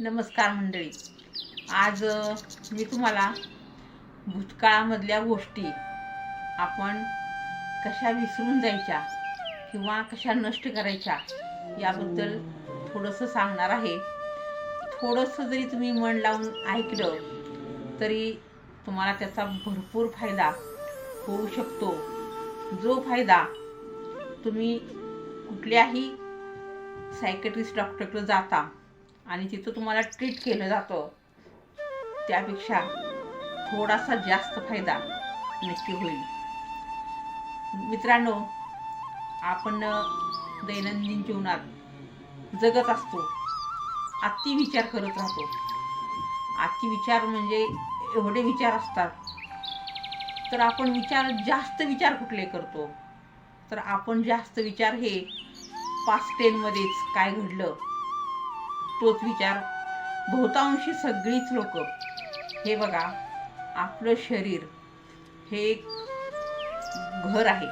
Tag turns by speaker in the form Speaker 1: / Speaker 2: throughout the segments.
Speaker 1: नमस्कार मंडळी. आज मी तुम्हाला भूतकाळामधल्या गोष्टी आपण कशा विसरून जायच्या किंवा कशा नष्ट करायच्या याबद्दल थोडंसं सांगणार आहे. थोडंसं जरी तुम्ही मन लावून ऐकलं तरी तुम्हाला त्याचा भरपूर फायदा होऊ शकतो. जो फायदा तुम्ही कुठल्याही सायकेट्रिस्ट डॉक्टरकडे जाता आणि तिथं तुम्हाला ट्रीट केलं जातं. त्यापेक्षा थोडासा जास्त फायदा नक्की होईल. मित्रांनो आपण दैनंदिन जीवनात जगत असतो. अति विचार करत राहतो. अति विचार म्हणजे एवढे विचार असतात. तर आपण विचार जास्त विचार कुठले करतो? तर आपण जास्त विचार हे पास्ट टेनमध्येच काय घडलं? तोच विचार. बहुतांशी सगळीच लोक. हे बघा आपलं शरीर हे एक घर आहे.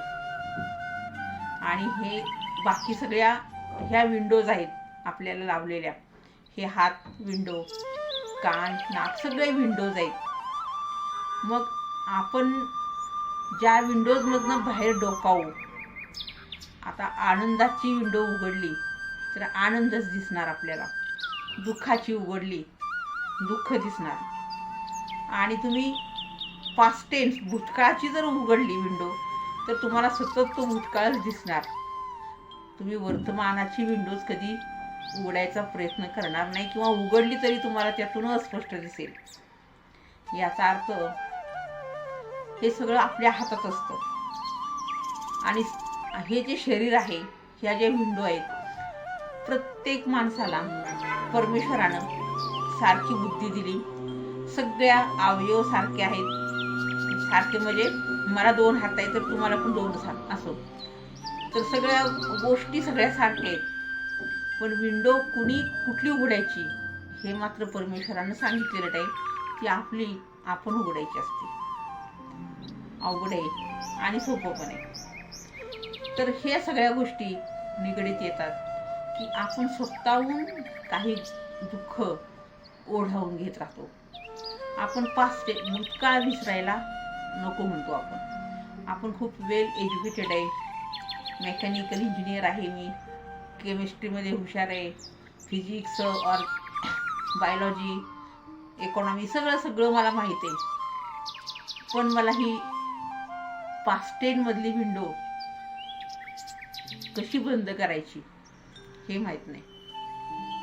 Speaker 1: आणि हे बाकी सगळ्या ह्या विंडोज आहेत आपल्याला लावलेल्या. हे हात विंडो कान नाक सगळे विंडोज आहेत. मग आपण ज्या विंडोजमधनं बाहेर डोकावू आता आनंदाची विंडो उघडली तर आनंदच दिसणार आपल्याला. दुःखाची उघडली. दुःख दिसणार. आणि तुम्ही पास्ट टेन्स भूतकाळाची जर उघडली विंडो तर तुम्हाला सतत तो भूतकाळच दिसणार. तुम्ही वर्तमानाची विंडोज कधी उघडायचा प्रयत्न करणार नाही किंवा उघडली तरी तुम्हाला त्यातून अस्पष्ट दिसेल. याचा अर्थ हे सगळं आपल्या हातात असतं. आणि हे जे शरीर आहे ह्या ज्या विंडो आहेत प्रत्येक माणसाला परमेश्वरानं सारखी बुद्धी दिली. सगळ्या अवयव सारखे आहेत. सारखे म्हणजे मला दोन हात आहे तर तुम्हाला पण दोन हात असो. तर सगळ्या गोष्टी सगळ्या सारख्या आहेत. पण विंडो कुणी कुठली उघडायची हे मात्र परमेश्वरानं सांगितलेलं आहे. ती आपली आपण उघडायची असते. अवघड आहे आणि सोपं पण आहे. तर हे सगळ्या गोष्टी निगडीत येतात की आपण स्वतःहून काही दुःख ओढावून घेत राहतो. आपण पास्ट भूतकाळ विसरायला नको म्हणतो आपण. आपण खूप वेल एज्युकेटेड आहे. मेकॅनिकल इंजिनियर आहे मी. केमिस्ट्रीमध्ये हुशार आहे. फिजिक्स और बायोलॉजी इकॉनॉमी सगळं सगळं मला माहीत आहे. पण मला ही पास्टेनमधली विंडो कशी बंद करायची हे माहीत नाही.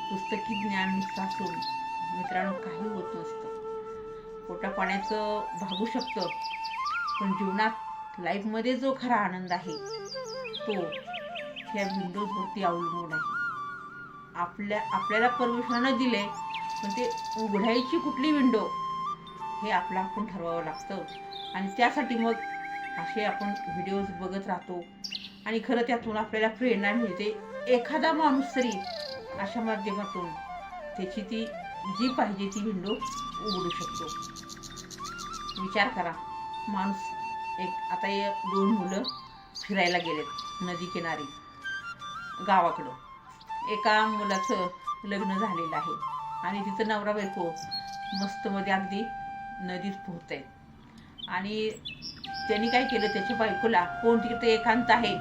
Speaker 1: पुस्तकी ज्ञान नुसतं मित्रांनो काही होत नसतं. पोटापाण्याचं भागू शकतं पण जीवनात लाईफमध्ये जो खरा आनंद आहे तो ह्या विंडोजवरती अवलंबून आहे. आपल्या आपल्याला परमेश्वरानं दिले पण ते उघडायची कुठली विंडो हे आपलं आपण ठरवावं लागतं. आणि त्यासाठी मग असे आपण व्हिडिओज बघत राहतो. आणि खरं त्यातून आपल्याला प्रेरणा मिळते. एखादा माणूस तरी अशा माध्यमातून त्याची ती जी पाहिजे ती विंडो उघडू शकतो. विचार करा. माणूस एक आता या दोन मुलं फिरायला गेलेत नदी किनारी गावाकडं. एका मुलाचं लग्न झालेलं आहे आणि तिथं नवरा बायको मस्तमध्ये अगदी नदीत पोहत आहेत आणि त्यांनी काय केलं त्याच्या बायकोला कोण तिकडे एकांत आहे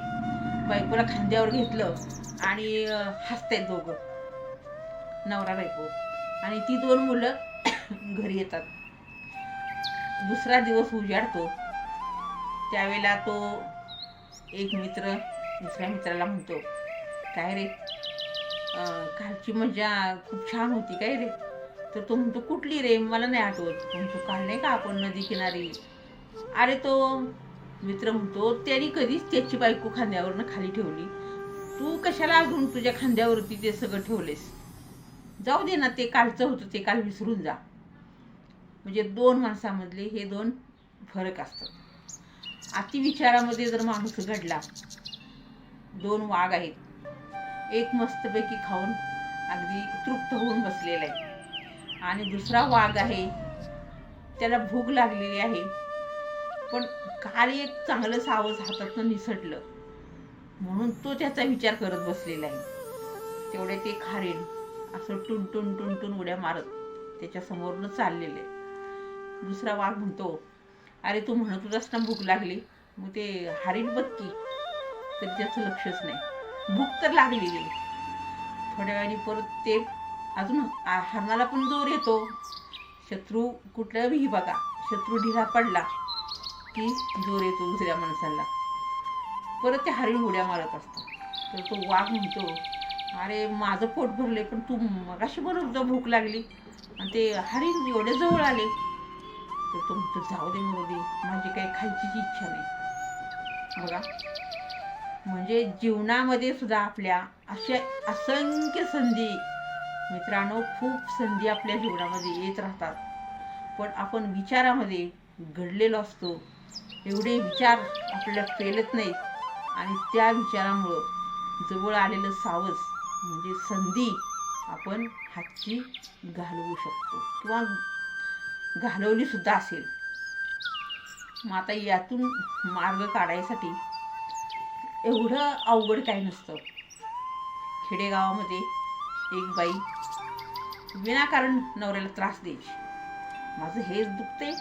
Speaker 1: बायकोला खांद्यावर घेतलं आणि हसत आहेत दोघं. नवरा बायको. आणि ती दोन मुलं घरी येतात. दुसरा दिवस उजाडतो. त्यावेळेला तो एक मित्र दुसऱ्या मित्राला म्हणतो काय रे? कालची मजा खूप छान होती काय रे? तर तो म्हणतो कुठली रे? मला नाही आठवत. म्हणतो काल नाही का आपण नदी किनारी? अरे तो मित्र म्हणतो त्यांनी कधीच त्याची बायको खांद्यावरनं खाली ठेवली. तू कशाला अजून तुझ्या खांद्यावरती ते सगळं ठेवलेस? जाऊ दे ना ते कालचं होतं ते काल विसरून जा. म्हणजे दोन माणसामधले हे दोन फरक असतात. अतिविचारामध्ये जर माणूस घडला दोन वाघ आहेत. एक मस्तपैकी खाऊन अगदी तृप्त होऊन बसलेला आहे. आणि दुसरा वाघ आहे त्याला भूक लागलेली आहे. पण काल एक चांगलं सावज हातातनं निसटलं. म्हणून तो त्याचा विचार करत बसलेला आहे. तेवढे ते खारेन. असं टुन टुन टुन टुन उड्या मारत त्याच्या समोरनं चाललेले. दुसरा वाघ म्हणतो अरे तू म्हणत होतास ना भूक लागली. मग ते हरिण बघ की तरी त्याचं लक्षच नाही. भूक तर लागलेली थोड्या वेळाने परत ते अजून आ- हरणाला पण जोर येतो. शत्रू कुठल्याही बघा शत्रू ढिला पडला की जोर येतो दुसऱ्या माणसाला. परत ते हरिण उड्या मारत असतो. तर तो वाघ म्हणतो अरे माझं पोट भरले पण तू मगाशी म्हणत भूक लागली. आणि ते हरिण एवढे जवळ आले. तर तुमचं जाऊ दे मरू दे माझी काही खायचीच इच्छा नाही. बघा. म्हणजे जीवनामध्ये सुद्धा आपल्या अशा असंख्य संधी मित्रांनो खूप संधी आपल्या जीवनामध्ये येत राहतात. पण आपण विचारामध्ये घडलेलो असतो. एवढे विचार आपल्याला पेलत नाहीत. आणि त्या विचारामुळं जवळ आलेलं सावस म्हणजे संधी आपण हातची घालवू शकतो. किंवा घालवली सुद्धा असेल. मग आता यातून मार्ग काढायसाठी एवढं अवघड काही नसतं. खेडेगावामध्ये एक बाई विनाकारण नवऱ्याला त्रास द्यायची. माझं हेच दुखते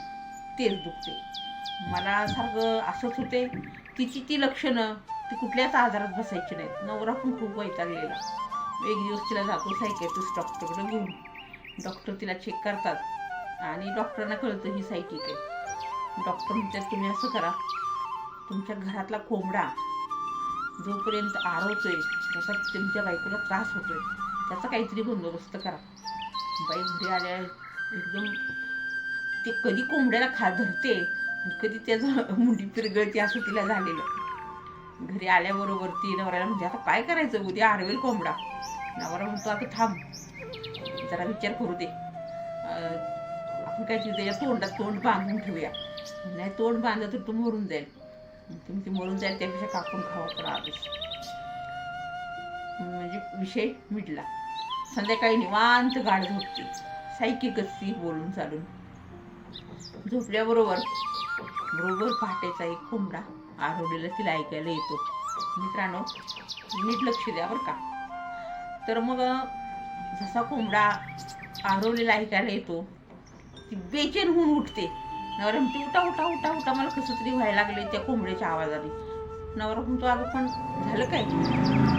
Speaker 1: तेच दुखते मला सारखं असंच होते तिची ती लक्षणं ती कुठल्याच आजारात बसायची नाहीत. नवरा पण खूप वैतागलेला. एक दिवस तिला जातो सायकॅट्रिस्ट डॉक्टरकडे घेऊन. डॉक्टर तिला चेक करतात. आणि डॉक्टरांना कळतं ही सायकिक आहे. डॉक्टर म्हणतात तुम्ही असं करा. तुमच्या घरातला कोंबडा जोपर्यंत आरवतोय त्याचा तुमच्या बायकोला त्रास होतोय. त्याचा काहीतरी बंदोबस्त करा. बाई घरी आल्या एकदम ते कधी कोंबड्याला खा धरते कधी त्याचं मुंडी पिरगळते असं तिला झालेलं. घरी आल्याबरोबर ती नवऱ्याला म्हणजे आता काय करायचं? उद्या आरवेल कोंबडा. नवरा म्हणतो आता थांब जरा विचार करू दे. आपण काय त्याच्या तोंडात तोंड बांधून ठेवूया. नाही तोंड बांधलं तर तो मरून जाईल. तुम्ही ते मरून जाईल त्यापेक्षा कापून खावा पण आधीच म्हणजे विषय मिटला. संध्याकाळी निवांत गाड झोपते. सायकिकच ती बोलून चालून. झोपल्याबरोबर बरोबर पहाटेचा एक कोंबडा. आरवलेला तिला ऐकायला येतो. मित्रांनो नीट लक्ष द्या बरं का. तर मग जसा कोंबडा आरवलेला ऐकायला येतो ती बेचैन होऊन उठते. नवरा म्हणते उठा उठा उठा उठा. मला कसं तरी व्हायला लागले त्या कोंबड्याच्या आवाजाने. नवरा म्हणतो अगं पण झालं काय?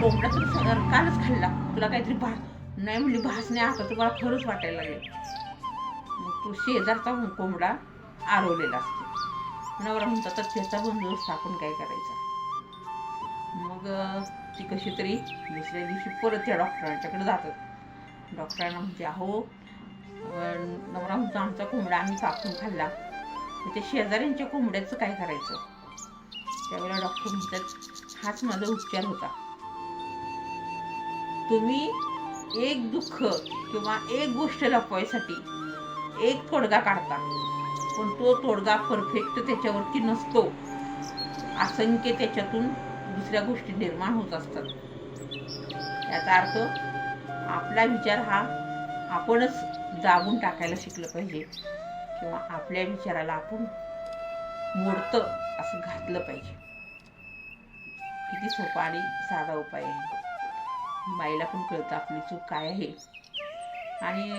Speaker 1: कोंबडा तर सगळं कालच खाल्ला. तुला काहीतरी भा नाही म्हणली भास नाही आता तुम्हाला खरंच वाटायला लागेल मग तो शेजारचा कोंबडा आरवलेला असतो. नवरा म्हणतो तर त्याचा बंदोबस्त आपण काय करायचा? मग ती कशी तरी दुसऱ्या दिवशी परत त्या डॉक्टरांच्याकडे जातात. डॉक्टरांना म्हणते अहो नवरा म्हणतो आमचा कोंबडा आम्ही कापून खाल्ला. त्या शेजाऱ्यांच्या कोंबड्याचं काय करायचं? त्यावेळेला डॉक्टर म्हणतात हाच माझा उपचार होता. तुम्ही एक दुःख किंवा एक गोष्ट लपवायसाठी एक तोडगा काढता. पण तो तोडगा परफेक्ट त्याच्यावरती नसतो. असंख्य त्याच्यातून दुसऱ्या गोष्टी निर्माण होत असतात. याचा अर्थ आपला विचार हा आपणच दाबून टाकायला शिकलं पाहिजे किंवा आपल्या विचाराला आपण मोडतं असं घातलं पाहिजे. किती सोपा आणि साधा उपाय आहे. बाईला पण कळतं आपली चूक काय आहे. आणि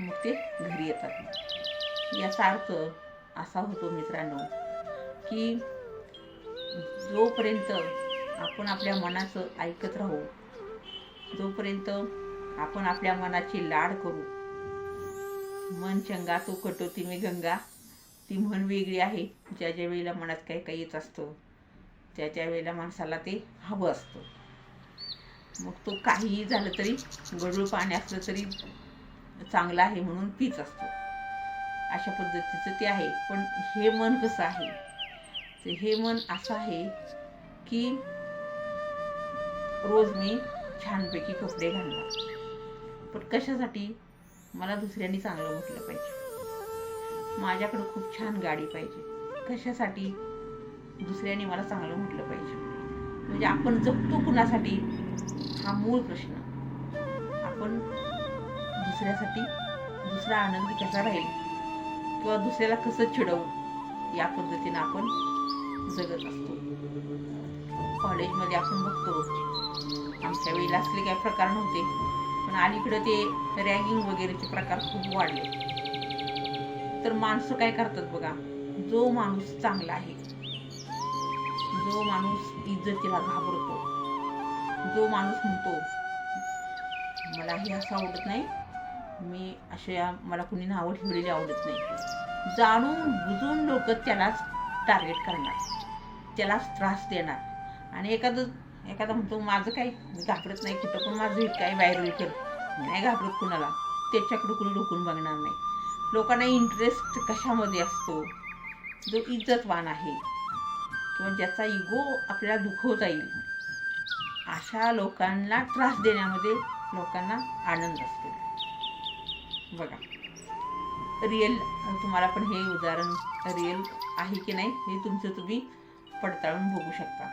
Speaker 1: मग ते घरी येतात. याचा अर्थ असा होतो मित्रांनो की जोपर्यंत आपण आपल्या मनाचं ऐकत राहू जोपर्यंत आपण आपल्या मनाची लाड करू मन चंगा तो कटोती मी गंगा ती म्हण वेगळी आहे ज्या ज्या वेळेला मनात काही काही येत असतं त्या त्या वेळेला माणसाला ते हवं असतं. मग तो काहीही झालं तरी गडूळ पाणी असलं तरी चांगलं आहे म्हणून पीच असतो. अशा पद्धतीचं ते आहे. पण हे मन कसं आहे? तर हे मन असं आहे की रोज मी छानपैकी कपडे घालणार. पण कशासाठी? मला दुसऱ्यांनी चांगलं म्हटलं पाहिजे. माझ्याकडं खूप छान गाडी पाहिजे. कशासाठी? दुसऱ्यांनी मला चांगलं म्हटलं पाहिजे. म्हणजे आपण जगतो कुणासाठी? हा मूळ प्रश्न. आपण दुसऱ्यासाठी दुसरा आनंद कसा राहील? किंवा दुसऱ्याला कसं चिडवू या पद्धतीनं आपण जगत असतो. कॉलेजमध्ये आपण बघतो. आमच्या वेळेला असले काही प्रकार नव्हते. पण अलीकडं ते रॅगिंग वगैरेचे प्रकार खूप वाढले. तर माणसं काय करतात बघा जो माणूस चांगला आहे जो माणूस इज्जतीला घाबरतो जो माणूस म्हणतो मला हे असं आवडत नाही मी अशा मला कुणी नावं ठेवलेली आवडत नाही. जाणून बुजून लोक त्यालाच टार्गेट करणार. त्यालाच त्रास देणार. आणि एखादं एखादा म्हणतो माझं काय मी घाबरत नाही कुठं पण माझं हिट काय व्हायरल कर मी नाही घाबरत कुणाला. त्याच्याकडे कुणी डोकून बघणार नाही. लोकांना इंटरेस्ट कशामध्ये असतो? जो इज्जतवान आहे. किंवा ज्याचा इगो आपल्याला दुखवता येईल. अशा लोकांना त्रास देण्यामध्ये लोकांना आनंद असतो. बघा. रिअल तुम्हाला पण हे उदाहरण रिअल आहे की नाही हे तुमचं तुम्ही पडताळून बघू शकता.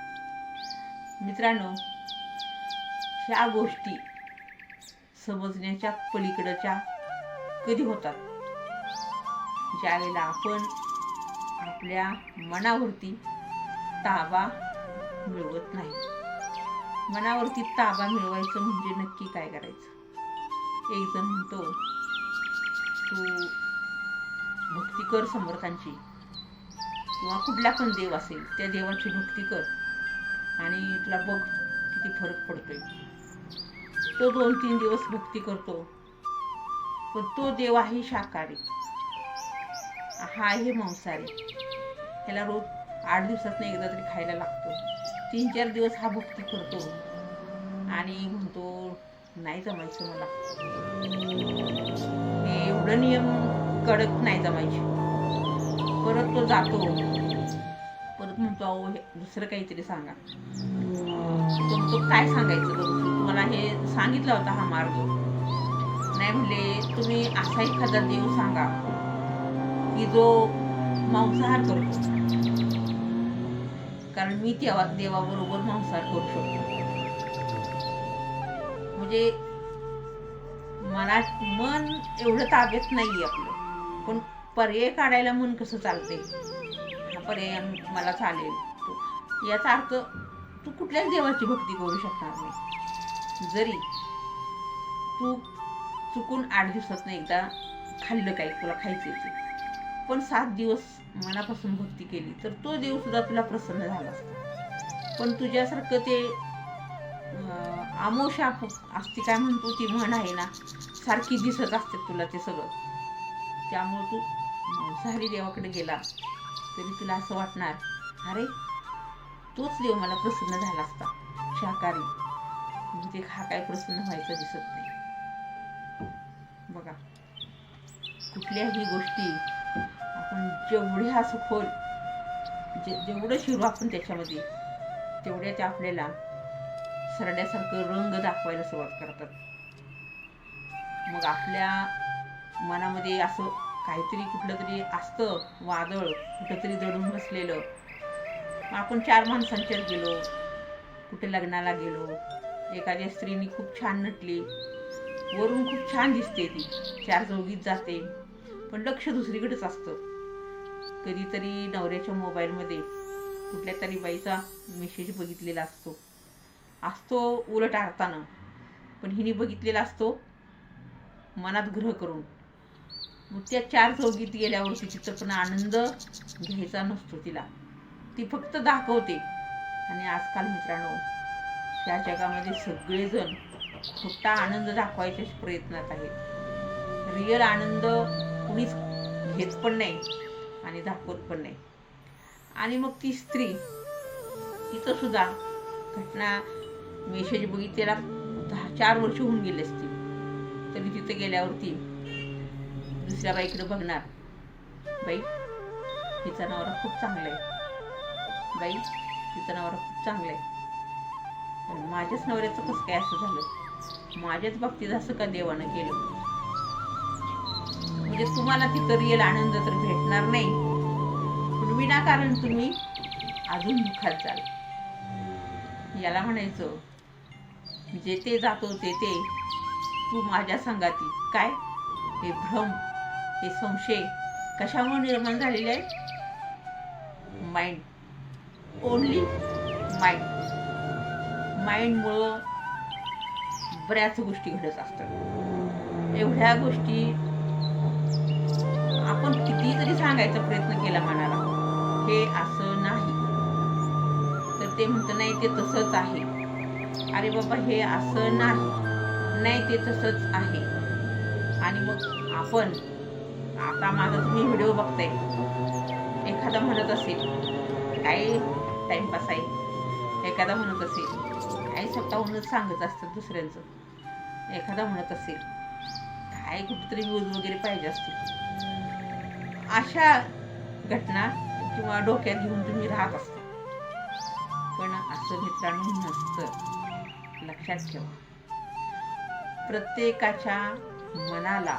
Speaker 1: मित्रांनो ह्या गोष्टी समजण्याच्या पलीकडच्या कधी होतात? ज्यावेळेला आपण आपल्या मनावरती ताबा मिळवत नाही. मनावरती ताबा मिळवायचं म्हणजे नक्की काय करायचं? एक जण म्हणतो तू भक्ती कर समर्थांची. किंवा कुठला पण देव असेल त्या देवाची भक्ती कर. आणि तुला बघ किती फरक पडतोय. तो दोन तीन दिवस भक्ती करतो. पण तो देव आहे शाकाहारी. हा आहे मांसाहारी. त्याला रोज आठ दिवसात एकदा तरी खायला लागतो. तीन चार दिवस हा भक्ती करतो. आणि म्हणतो नाही जमायचं मला. मी एवढं नियम कडक नाही जमायचे. परत तो जातो. परत म्हणतो अहो हे दुसरं काहीतरी सांगा. तो म्हणतो काय सांगायचं बरं तुम्हाला हे सांगितला होता हा मार्ग. नाही म्हणले तुम्ही असा एखादा देव सांगा की जो मांसाहार करतो कारण मी तेव्हा देवाबरोबर मांसाहार करू शकतो. म्हणजे मनात मन एवढं ताब्यात नाही आपलं. पण पर्याय काढायला मन कसं चालते हा पर्याय मला चालेल. याचा अर्थ तू कुठल्याच देवाची भक्ती करू शकणार नाही. जरी तू चुकून आठ दिवसात एकदा खाल्लं काही तुला खायचं पण सात दिवस मनापासून भक्ती केली तर तो देव सुद्धा तुला प्रसन्न झाला असता. पण तुझ्यासारखं ते आमोशा असते काय म्हणतो ती म्हण आहे ना सारखी दिसत असते तुला ते सगळं. त्यामुळं तू मांसाहारी देवाकडे गेला तरी तुला असं वाटणार अरे तोच देव मला प्रसन्न झाला असता शाकाहारी. म्हणजे हा काय प्रसन्न व्हायचं दिसत नाही. बघा कुठल्याही गोष्टी आपण जेवढ्या सखोल जे जेवढं शिरू आपण त्याच्यामध्ये तेवढ्या त्या आपल्याला सरड्यासारखं रंग दाखवायला सुरुवात करतात. मग आपल्या मनामध्ये असं काहीतरी कुठलं तरी असतं वादळ कुठंतरी दडून बसलेलं. आपण चार माणसांच्यात गेलो कुठे लग्नाला गेलो एखाद्या स्त्रीने खूप छान नटली. वरून खूप छान दिसते ती चार चौघीत जाते. पण लक्ष दुसरीकडेच असतं. कधीतरी नवऱ्याच्या मोबाईलमध्ये कुठल्या तरी बाईचा मेसेज बघितलेला असतो. असतो उलट अर्थानं पण हिने बघितलेला असतो मनात ग्रह करून. मग त्या चार चौघीत गेल्यावरती तिचं पण आनंद घ्यायचा नसतो तिला. ती फक्त दाखवते. आणि आजकाल मित्रांनो या जगामध्ये सगळेजण खोटा आनंद दाखवायच्या प्रयत्नात आहेत. रिअल आनंद कुणीच घेत पण नाही आणि दाखवत पण नाही. आणि मग ती स्त्री तिचं सुद्धा घटना मेसेज बघितलेला. दहा चार वर्ष होऊन गेली असतील. तरी तिथं गेल्यावरती दुसऱ्या बाईकडे बघणार. बाई तिचा नवरा खूप चांगला आहे. बाई तिचा नवरा खूप चांगला आहे. पण माझ्याच नवऱ्याचं कसं काय असं झालं? माझ्याच बाबतीत असं का देवानं केलं? म्हणजे तुम्हाला तिथं रियल आनंद तर भेटणार नाही. पण विनाकारण तुम्ही अजून दुःखात जाल. याला म्हणायचं जेथे ते जातो तेथे ते. तू माझ्या संगाती. काय? हे भ्रम हे संशय कशामुळे निर्माण झालेले आहेत माइंड ओनली माइंड माइंडमुळं बऱ्याच गोष्टी घडत असतात. एवढ्या गोष्टी आपण किती तरी सांगायचा प्रयत्न केला मनाला हे असं नाही. तर ते म्हणतं नाही ते तसंच आहे. अरे बाबा हे असं नाही. नाही ते तसंच आहे. आणि मग आपण आता माझा तुम्ही व्हिडिओ बघताय. एखादा म्हणत असेल काय टाइमपास आहे? एखादा म्हणत असेल काय स्वतःहूनच सांगत असतात दुसऱ्यांचं? एखादा म्हणत असेल काय कुठेतरी व्ह्यूज वगैरे पाहिजे असतील? अशा घटना किंवा डोक्यात घेऊन तुम्ही राहत असता. पण असं मित्रांनो नसतं. लक्षात ठेवा. प्रत्येकाच्या मनाला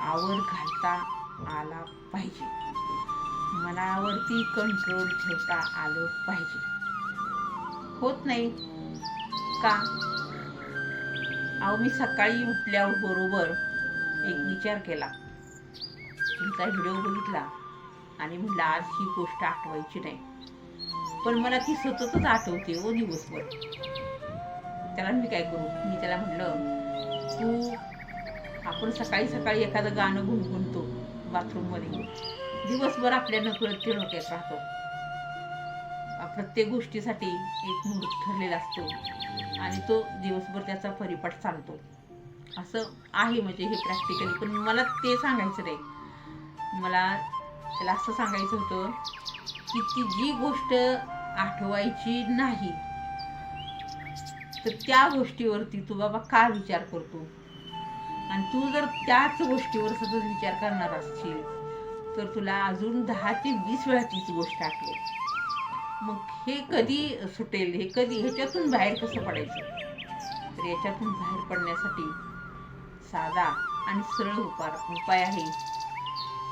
Speaker 1: आवर घालता आला पाहिजे. मनावरती कंट्रोल ठेवता आलं पाहिजे. होत नाही का? अहो मी सकाळी उठल्यावर बरोबर एक विचार केला. तुमचा व्हिडिओ बघितला आणि म्हटलं आज ही गोष्ट आठवायची नाही. पण मला ती सततच आठवते हो दिवसभर. त्याला मी काय करू? मी त्याला म्हटलं तू आपण सकाळी सकाळी एखादं गाणं गुणगुणतो बाथरूममध्ये. दिवसभर आपल्या नकळत ते डोक्यात राहतो. प्रत्येक गोष्टीसाठी एक मूर्त ठरलेला असतो आणि तो दिवसभर त्याचा परिपाठ चालतो. असं आहे म्हणजे हे प्रॅक्टिकली पण मला ते सांगायचं नाही. मला त्याला असं सांगायचं होतं की ती जी गोष्ट आठवायची नाही तर त्या गोष्टीवरती तू बाबा का विचार करतो? आणि तू जर त्याच गोष्टीवर सतत विचार करणार असशील तर तुला अजून दहा ते वीस वेळा तीच गोष्ट आठवेल. मग हे कधी सुटेल? हे कधी? ह्याच्यातून बाहेर कसं पडायचं? तर याच्यातून बाहेर पडण्यासाठी साधा आणि सरळ उपाय उपाय आहे.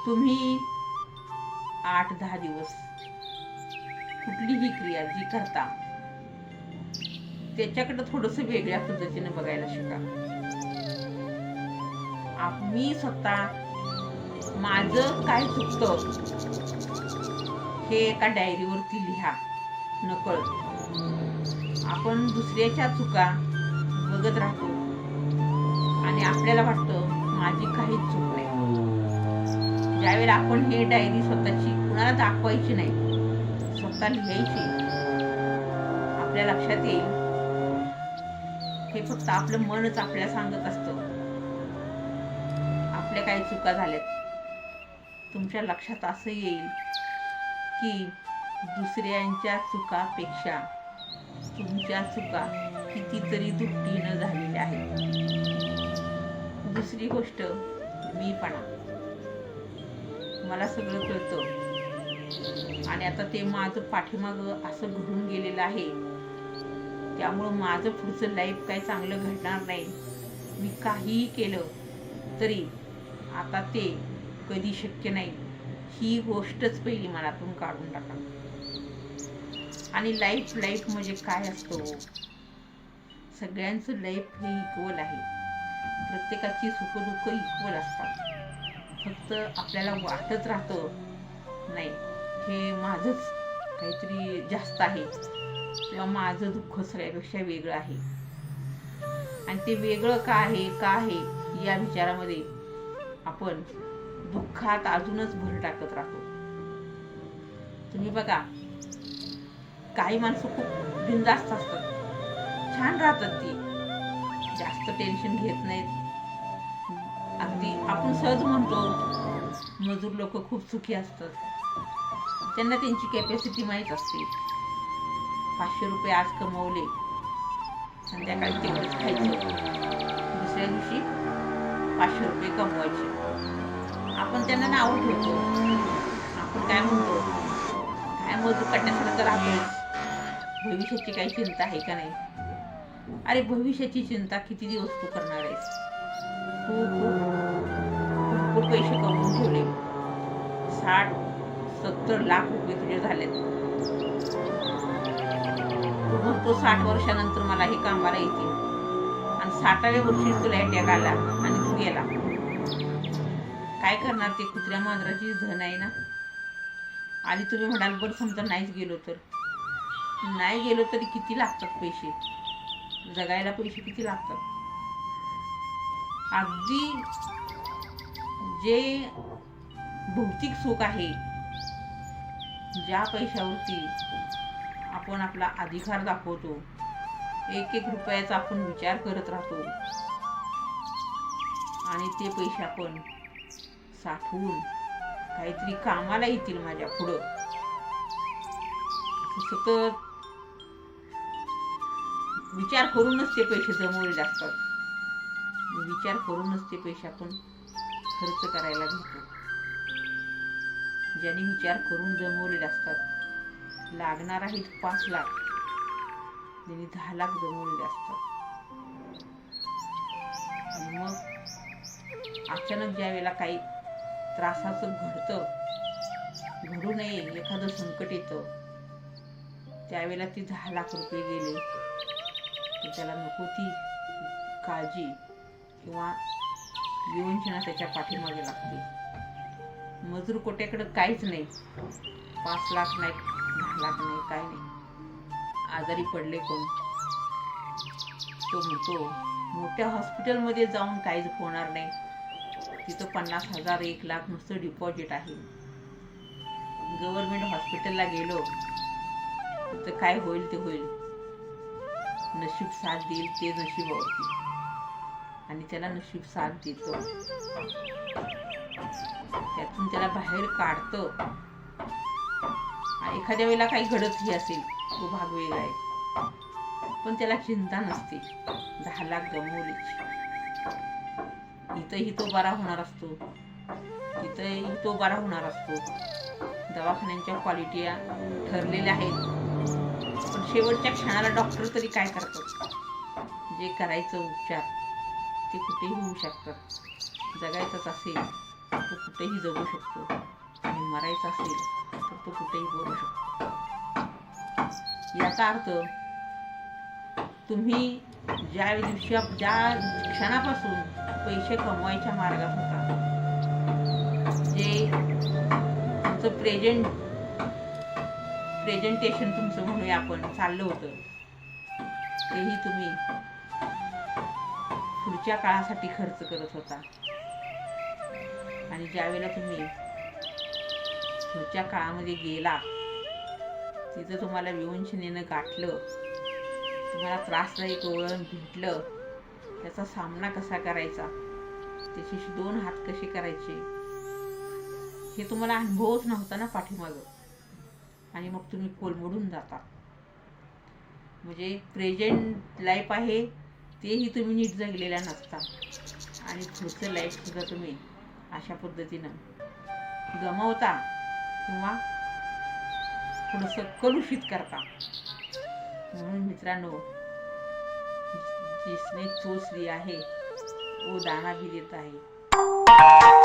Speaker 1: तुम्ही आठ दहा दिवस कुठलीही क्रिया जी करता त्याच्याकडे थोडस वेगळ्या पद्धतीने बघायला शिका मी स्वतः माझं काय चुकतं हे एका डायरीवरती लिहा. नकळ आपण दुसऱ्याच्या चुका बघत राहतो. आणि आपल्याला वाटतं माझी काहीच चूक नाही. ज्यावेळेला आपण हे डायरी स्वतःची कुणाला दाखवायची नाही स्वतः लिहायची आपल्या लक्षात येईल. हे फक्त आपलं मनच आपल्याला सांगत असतं. आपल्या काही चुका झाल्यात. तुमच्या लक्षात असं येईल की दुसऱ्यांच्या चुकापेक्षा तुमच्या चुका कितीतरी दुपटीनं झालेल्या आहेत. दुसरी गोष्ट मीपणा. मला सगळं कळतं. आणि आता ते माझं पाठीमागं असं घडून गेलेलं आहे. त्यामुळं माझं पुढचं लाईफ काही चांगलं घडणार नाही. मी काहीही केलं तरी आता ते कधी शक्य नाही. ही गोष्टच पहिली मनातून काढून टाका. आणि लाईफ लाईफ म्हणजे काय असतो? सगळ्यांचं लाईफ हे इक्वल आहे. प्रत्येकाची सुखदुःख इक्वल असतात. फक्त आपल्याला वाटत राहतं नाही हे माझंच काहीतरी जास्त आहे. किंवा माझं दुःख सगळ्यापेक्षा वेगळं आहे. आणि ते वेगळं का आहे का आहे या विचारामध्ये आपण दुःखात अजूनच भर टाकत राहतो. तुम्ही बघा काही माणसं खूप बिंदास्त असतात. छान राहतात ती. जास्त टेन्शन घेत नाहीत. अगदी आपण सहज म्हणतो मजूर लोक खूप सुखी असतात. त्यांना त्यांची कॅपॅसिटी माहीत असते. पाचशे रुपये आज कमवले. संध्याकाळी तेवढंच खायचं. दुसऱ्या दिवशी पाचशे रुपये कमवायचे. आपण त्यांना नाव ठेवतो. आपण काय म्हणतो? काय मजूर करण्यासारखं राहतोच भविष्याची काही चिंता आहे का नाही? अरे भविष्याची चिंता किती दिवस तू करणार आहेस? तू खूप भरपूर पैसे कमवून ठेवले. साठ सत्तर लाख रुपये तुझे झालेत. तू साठ वर्षानंतर मला हे कामाला येतील आणि साठाव्या वर्षी तुला अटॅक आला आणि तू गेला. काय करणार ते कुत्र्या मांजराची धन आहे ना? आधी तुम्ही म्हणाल बरं समजा नाहीच गेलो तर. नाही गेलो तरी किती लागतात पैसे? जगायला पैसे किती लागतात? अगदी जे भौतिक सुख आहे ज्या पैशावरती आपण आपला अधिकार दाखवतो. एक एक रुपयाचा आपण विचार करत राहतो. आणि ते पैसे आपण साठवून काहीतरी कामाला येतील माझ्या पुढं. सतत विचार करूनच ते पैसे जमवलेले असतात विचार करूनच ते पैसे आपण खर्च करायला घेतो. ज्यांनी विचार करून जमवलेले असतात लागणार आहेत पाच लाख. त्यांनी दहा लाख जमवलेले असतात आणि मग अचानक ज्या वेळेला काही त्रासाचं घडतं घडू नये एखादं संकट येतं त्यावेळेला ती दहा लाख रुपये गेले. तर त्याला नको ती काळजी किंवा विवंचना त्याच्या पाठीमागे लागते. मजूर कोट्याकडं काहीच नाही. पाच लाख नाही. दहा नाही काय नाही. आजारी पडले कोण? तो म्हणतो मोठ्या हॉस्पिटलमध्ये जाऊन काहीच होणार नाही. तिथं पन्नास हजार एक लाख नुसतं डिपॉझिट आहे. गव्हर्मेंट हॉस्पिटलला गेलो. तिथं काय होईल ते होईल. नशीब साथ देईल ते नशीब नशीबावरती. आणि त्याला नशीब साथ देतो. त्यातून त्याला बाहेर काढतं. एखाद्या वेळेला काही घडतही असेल तो भाग वेगळा आहे. पण त्याला चिंता नसते. दहा लाख गमवलीची इथंही तो बरा होणार असतो. इथंही तो बरा होणार असतो. दवाखान्यांच्या क्वालिटी ठरलेल्या आहेत. पण शेवटच्या क्षणाला डॉक्टर तरी काय करतात? जे करायचं उपचार ते कुठेही होऊ शकतात. जगायचंच असेल तो कुठेही जगू शकतो. आणि मरायचं असेल तो कुठेही बोलू शकतो. याचा अर्थ तुम्ही ज्या दिवशी ज्या क्षणापासून पैसे कमवायच्या मार्गात होता जे तुमचं प्रेझेंट प्रेझेंटेशन तुमचं म्हणूया आपण चाललं होतं तेही तुम्ही पुढच्या काळासाठी खर्च करत होता. आणि ज्यावेळेला तुम्ही पुढच्या काळामध्ये गेला तिथं तुम्हाला विवंशनेनं गाठलं तुम्हाला त्रासदायक वळण भेटलं त्याचा सामना कसा करायचा? त्याची दोन हात कसे करायचे? हे तुम्हाला अनुभवच नव्हता ना पाठीमागं. आणि मग तुम्ही कोलमडून जाता. म्हणजे प्रेझेंट लाईफ आहे तेही तुम्ही नीट जगलेल्या नसता. आणि पुढचं लाईफसुद्धा तुम्ही अशा पद्धतीनं गमावता. किंवा थोडंसं कलुषित करता. म्हणून मित्रांनो जिसने चोचली आहे है दाना भी देत आहे.